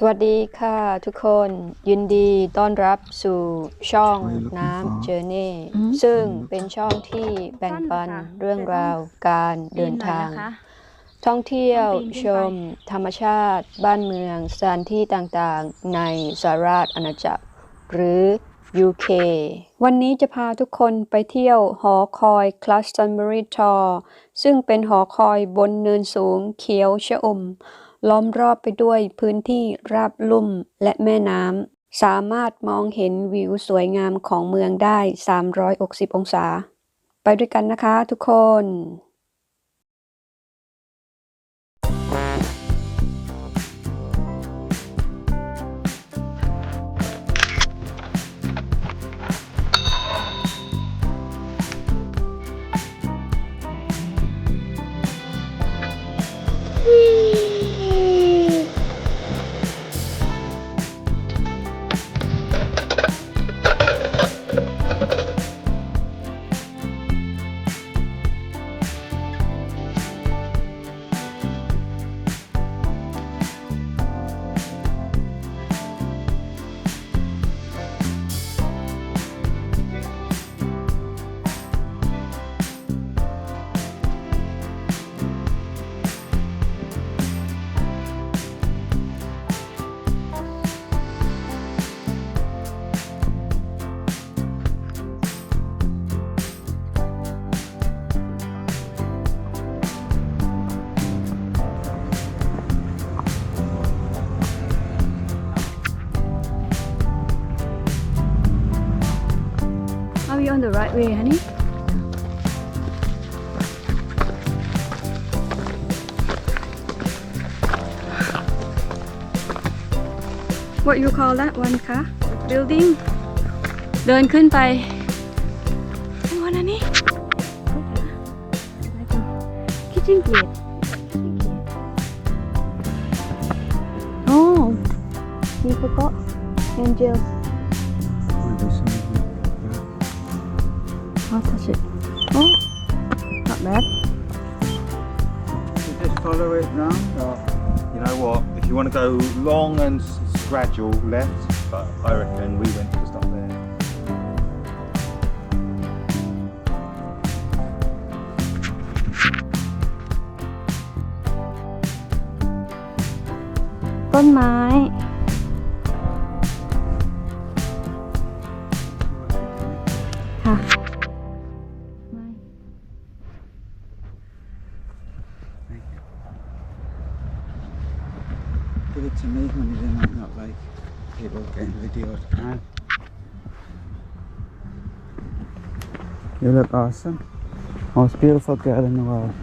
สวัสดีค่ะทุกคนยินดีต้อนรับสู่ช่อง What are you looking น้ำ for? เจอเน่อืมซึ่งเป็นช่องที่แบ่งปันสั้นค่ะเรื่องราวการเดินทางปีหอยะคะท่องเที่ยวต้องปีนขึ้นชไปมธรรมชาติ บ้านเมืองสถานที่ต่างๆ ในสหราชอาณาจักร หรือ UK วันนี้จะพาทุกคนไปเที่ยวหอคอย c l a s t o n b u r y Tor ซึ่งเป็นหอคอยบนเนินสูงเขียวชอุ่ม ล้อมรอบไปด้วยพื้นที่ราบลุ่มและแม่น้ำ สามารถมองเห็นวิวสวยงามของเมืองได้ 360 องศา ไปด้วยกันนะคะทุกคน Are we on the right way, honey? What you call that one คะ building เดินขึ้นไปโอ้นั่นนี่ kitchen gate โอ้มีโกโก้ angel It You know what? If you want to go long and s- gradual left, but I reckon we went to stop there. ต้น You look awesome. Most beautiful girl in the world.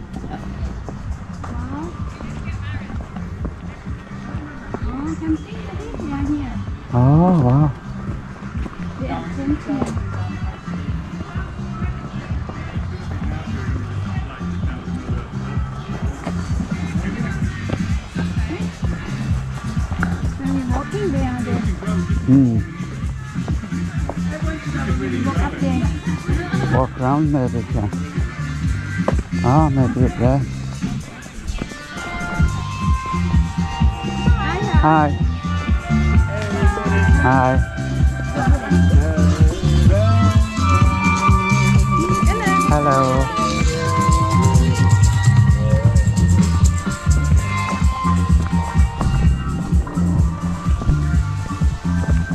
Oh, can see the big one here. Oh wow. The adventure. When walking there, there, Hmm. Walk up around maybe. Yeah. Ah, maybe up there. Hi. Hi. Hello.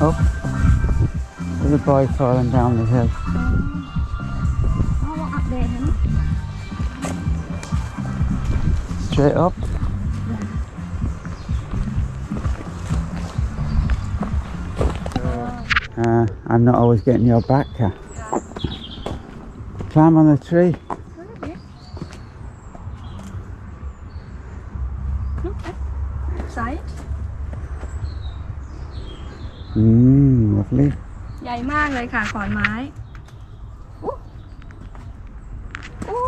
Oh, there's a boy falling down the hill. Straight up. Uh, I'm not always getting your back. Kat. Climb on the tree. Okay. Look at side. Mmm, lovely. ใหญ่มากเลยค่ะขอนไม้อู้อู้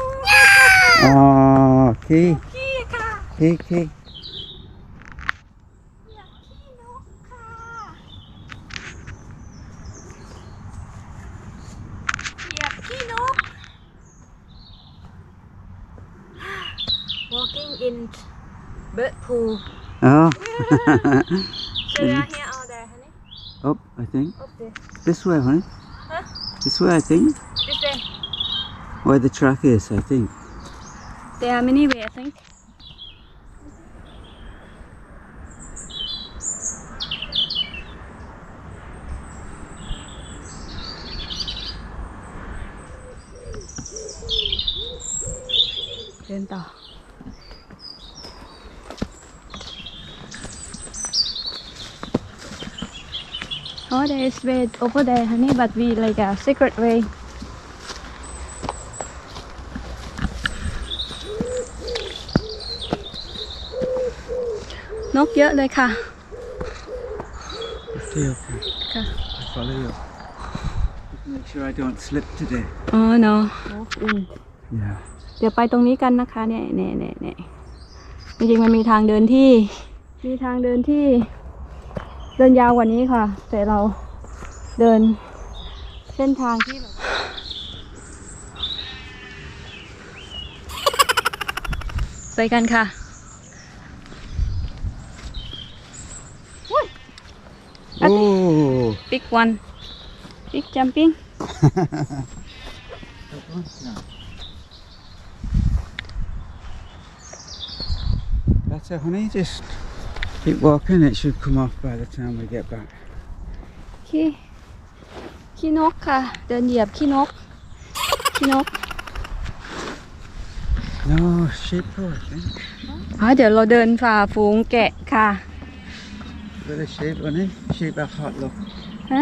Oh, key, ケイケイ。Walking in bird pool. Oh. so they are here or there, honey? Up, I think. Up there. This way, honey. Huh? This way, I think. This way. Where the track is, I think. There are many way, I think. เดินต่อ Oh, there is way over there, honey, but we like a secret way. นกเยอะเลยค่ะ Stay up here. Okay. I follow you. Make sure I don't slip today. อ๋อ no Yeah. เดี๋ยวไปตรงนี้กันนะคะ เนี่ยเนี่ยเนี่ยเนี่ยจริงๆมันมีทางเดินที่ มีทางเดินที่ เดินยาวกว่านี้ค่ะ แต่เราเดิน เส้นทางที่แบบไปกันค่ะ Oh! big one big jumping That's it, honey. Just keep walking. It should come off by the time we get back. ขี้ขี้นกค่ะ เดินเหยียบขี้นก ขี้นก No, sheep, though, I think. อ๋อเดี๋ยวเราเดินฝ่าฝูงแกะค่ะ Bit of sheep, honey. Sheep are hot, look. ฮะ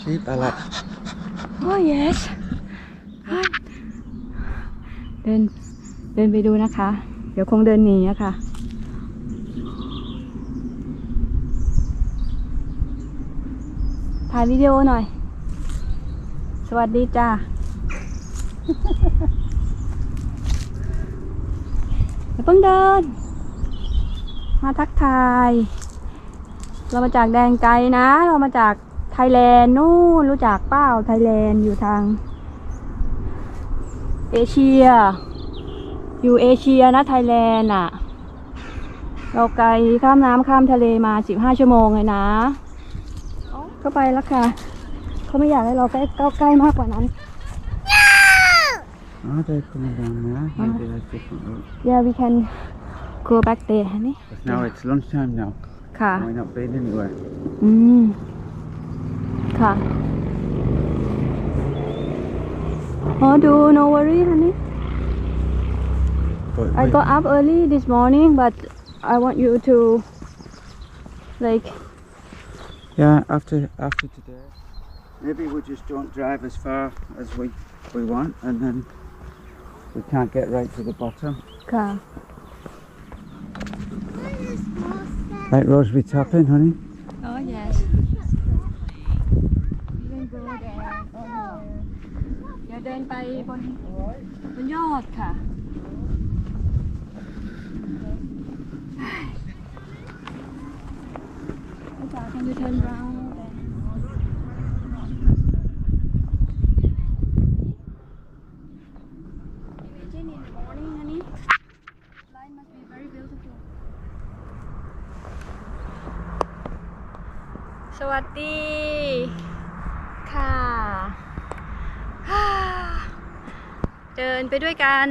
Sheep are like. โอ้ yes เดินเดินไปดูนะคะ เดี๋ยวคงเดินหนีอะค่ะ ถ่ายวิดีโอหน่อย สวัสดีจ้า อย่าเพิ่งเดิน มาทักทาย เรามาจากแดงไกลนะ เรามาจากไทยแลนด์นู่นรู้จักเป้าไทยแลนด์อยู่ทาง เอเชีย อยู่เอเชียนะไทยแลนด์อะ เราไกลข้ามน้ำข้ามทะเลมา 15 ชั่วโมงเลยนะ เข้าไปแล้วค่ะ เขาไม่อยากให้เราใกล้เข้าใกล้มากกว่านั้น Oh, they're coming down there. Maybe that's different route. Yeah we can go back there นี่ But now it's lunchtime now. ค่ะ We're not been anywhere. อืม ค่ะ อ๋อดู no worry honey But I we- got up early this morning but I want you to like yeah, after after today, maybe we just don't drive as far as we we want, and then we can't get right to the bottom. ค่ะ Like Rosemary Topping, honey. สวัสดีค่ะ เดินไปด้วยกัน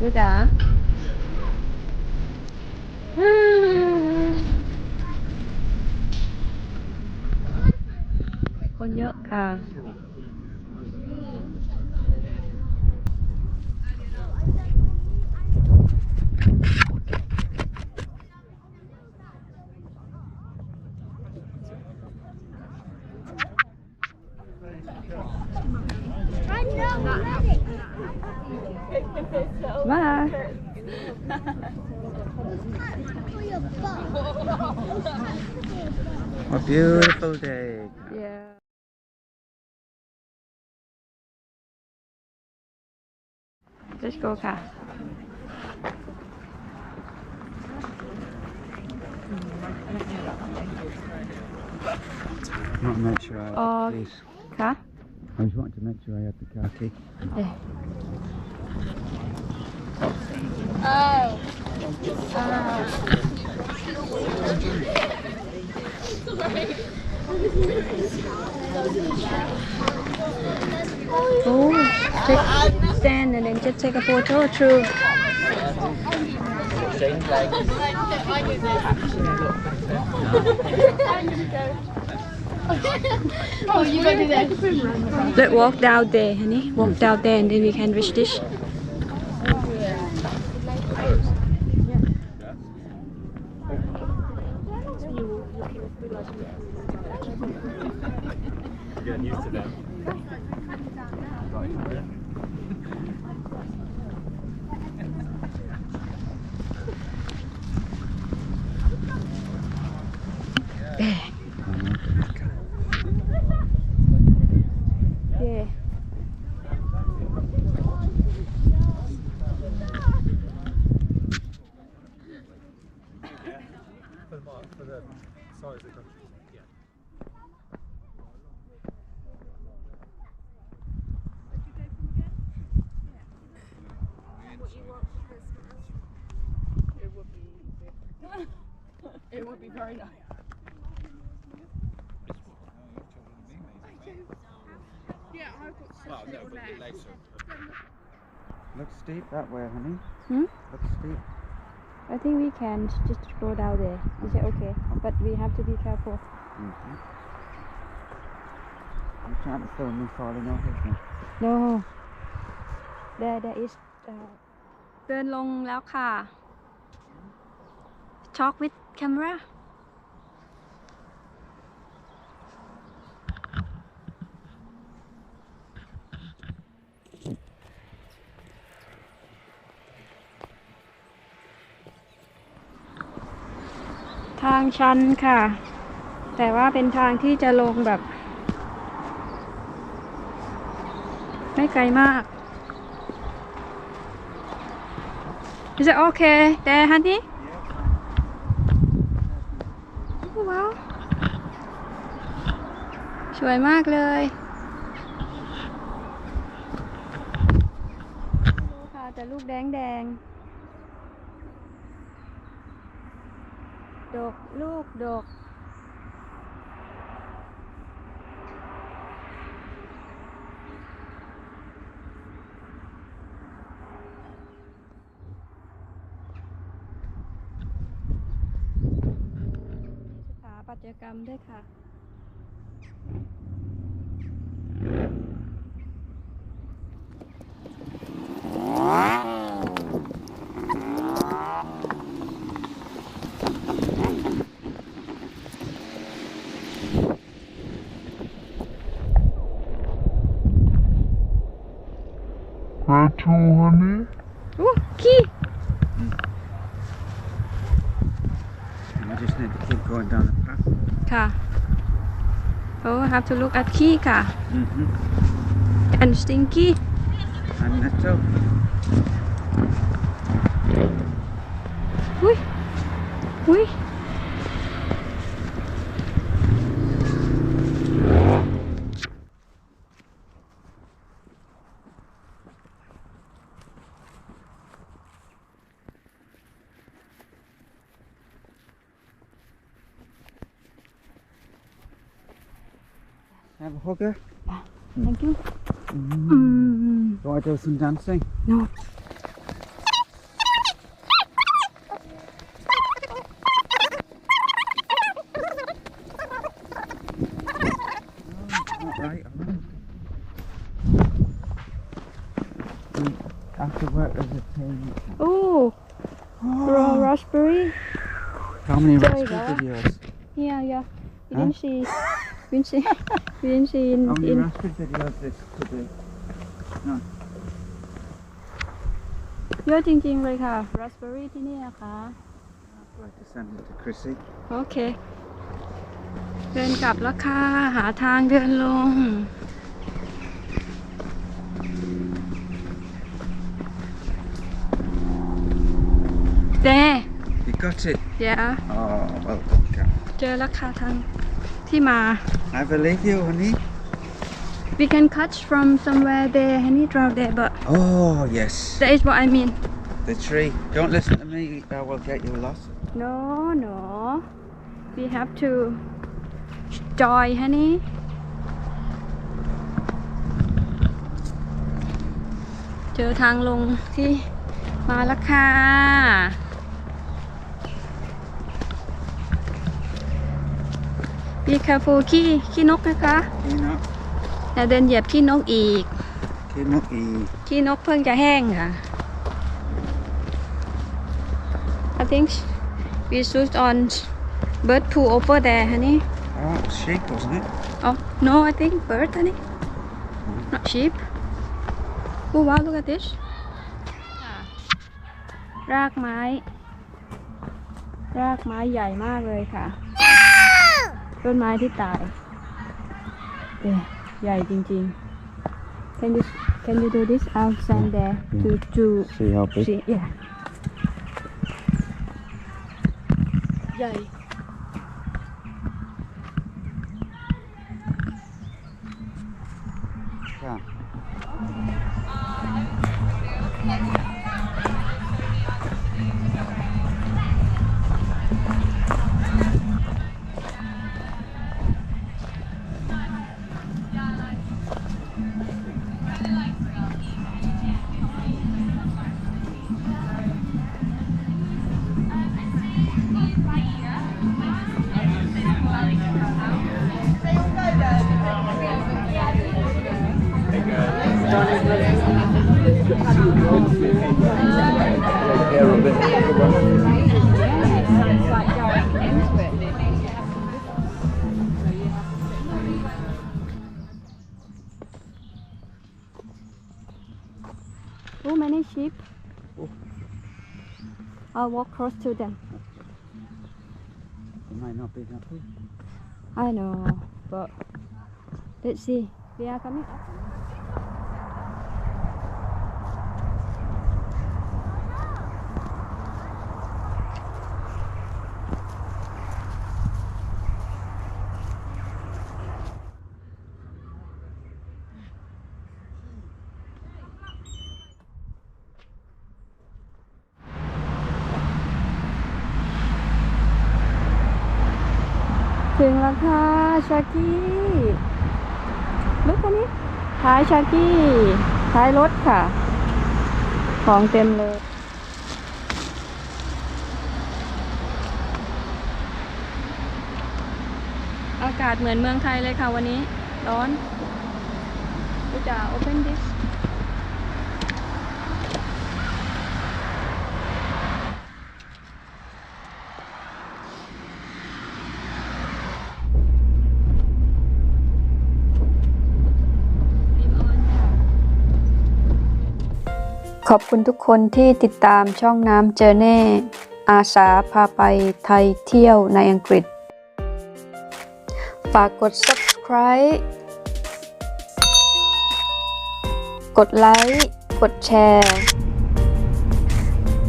với đã, con nhớ à. Bye. A beautiful day. Yeah. Let's go car. Not make sure I have oh, the keys. Car? I just wanted to make sure I had the car key. Yeah. อ๊ะ Oh, take, stand and then just take a photo through. Oh, you gotta do that. Let's walk down there, honey. Walk down there and then we can reach this. Getting used to them. Looks steep that way, honey. Hmm? Looks steep. I think we can just go down there. Is it okay? But we have to be careful. Mm-hmm. I'm trying to film me falling off, isn't it? No. There, there is. Uh, เดินลงแล้วค่ะ Talk with camera. ทางชันค่ะ แต่ว่าเป็นทางที่จะลงแบบ ไม่ไกลมาก Is it okay there honey ว้าว สวยมากเลยค่ะแต่ลูกแดงแดง ดกลูกดกสถาปัตยกรรมด้วยค่ะ Where to, honey? อู้ขี้ And we just need to keep going down the path. ค่ะ Oh have to look at ขี้ค่ะ Mm-hmm. and stinky And nettle. อุ้ยอุ้ย Have a hooker? Yeah. Thank you. Mm. Mm. Do I do some dancing? No. Mm, oh, raw raspberry. How many raspberry videos? Yeah, yeah. You huh? didn't see. We didn't see we didn't see in, How many in recipe videos this today? เยอะจริงๆเลยค่ะ raspberry ที่นี่นะคะ I'd like to send it to Chrissy. โอเค เดินกลับแล้วค่ะ หาทางเดินลง เจ You got it? เดี๋ยว Oh, well done, Kat. เจอแล้วค่ะทาง ที่มา I believe you, honey. we can catch from somewhere there honey drop there but Oh, yes. that is what I mean The tree. Don't listen to me, I will get you lost. no no we have to joy honey เจอทางลงที่มาแล้วค่ะ be careful ขี้ขี้นกนะคะ You know, อย่าเดินเหยียบขี้นกอีก keep up e. ขี้นกเพิ่งจะแห้งค่ะ I think we shoot on bird poo over there honey Oh, it was sheep, wasn't it? oh no I think bird honey not sheep oh wow look at this รากไม้ รากไม้ใหญ่มากเลยค่ะ ต้นไม้ที่ตายเอ๊ะใหญ่จริงๆ Can you can you do this I'll stand there to to See how big? see yeah ใหญ่ Yeah. Oh, sheep. I'll walk close to them. It might not be that big. I know, but let's see. They are coming up. ถึงแล้วค่ะชากี้รถคันนี้ท้ายชากี้ท้ายรถค่ะ ของเต็มเลยอากาศเหมือนเมืองไทยเลยค่ะวันนี้ ร้อนดูจะ open this ขอบคุณทุกคนที่ติดตามช่องน้ำเจอเน่ อาสาพาไปไทยเที่ยวในอังกฤษ ฝากกด subscribe กดไลค์ กดแชร์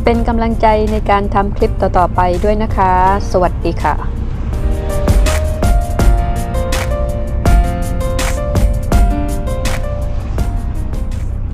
เป็นกำลังใจในการทำคลิปต่อ ๆ ไปด้วยนะคะ สวัสดีค่ะ